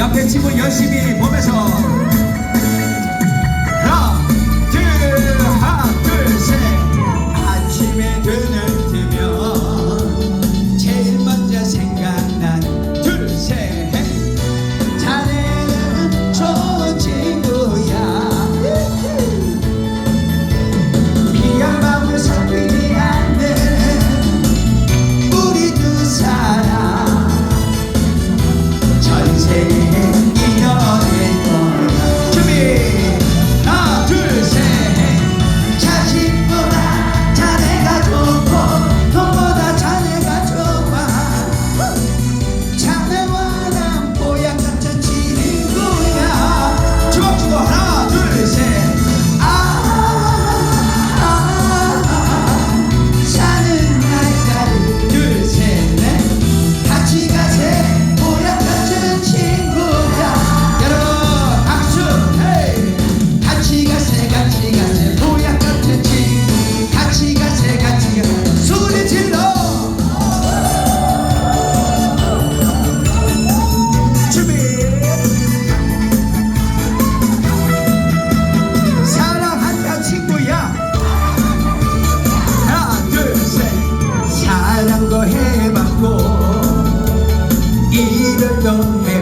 옆에 친구 열심히 보면서 해봤고 이별도 해